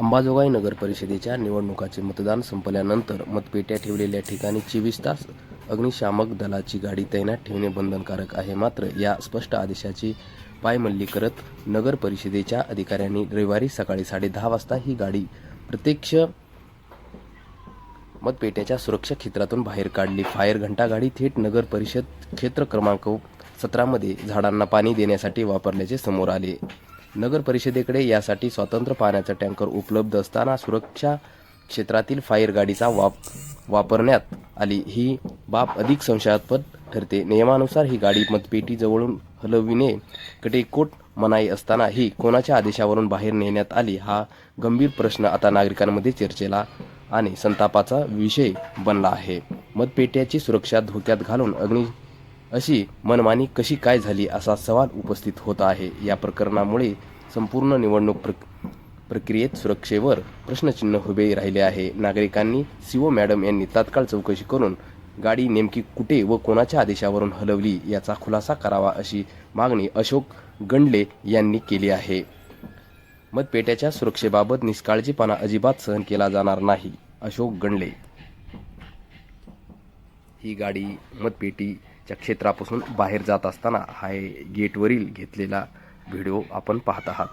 अंबाजोगाई नगर परिषदेच्या निवडणुकाचे मतदान संपल्यानंतर मतपेट्या ठेवलेल्या ठिकाणी चोवीस तास अग्निशामक दलाची गाडी तैनात ठेवणे बंधनकारक आहे. मात्र या स्पष्ट आदेशाची पायमल्ली करत नगर परिषदेच्या अधिकाऱ्यांनी रविवारी सकाळी साडेदहा वाजता ही गाडी प्रत्यक्ष मतपेट्याच्या सुरक्षा क्षेत्रातून बाहेर काढली. फायर घंटागाडी थेट नगर परिषद क्षेत्र क्रमांक सतरामध्ये झाडांना पाणी देण्यासाठी वापरल्याचे समोर आले. नगर परिषदेकडे यासाठी स्वतंत्र पाण्याचा टँकर उपलब्ध असताना सुरक्षा क्षेत्रातील फायर गाडीचा वाप वापरण्यात आली. ही बाब अधिक संशयास्पद ठरते. नियमानुसार ही गाडी मतपेटी जवळून हलविणे कटेकोट मनाई असताना ही कोणाच्या आदेशावरून बाहेर नेण्यात आली हा गंभीर प्रश्न आता नागरिकांमध्ये चर्चेला आणि संतापाचा विषय बनला आहे. मतपेट्याची सुरक्षा धोक्यात घालून अग्नि अशी मनमानी कशी काय झाली असा सवाल उपस्थित होत आहे. या प्रकरणामुळे संपूर्ण निवडणूक प्रक प्रक्रियेत सुरक्षेवर प्रश्नचिन्ह उभे राहिले आहे. नागरिकांनी सीओ मॅडम यांनी तात्काळ चौकशी करून गाडी नेमकी कुठे व कोणाच्या आदेशावरून हलवली याचा खुलासा करावा अशी मागणी अशोक गंडले यांनी केली आहे. मतपेट्याच्या सुरक्षेबाबत निष्काळजीपणा अजिबात सहन केला जाणार नाही अशोक गंडले. ही गाडी मतपेटी च्या क्षेत्रापासून बाहेर जात असताना हा गेटवरील घेतलेला व्हिडिओ आपण पाहत आहात.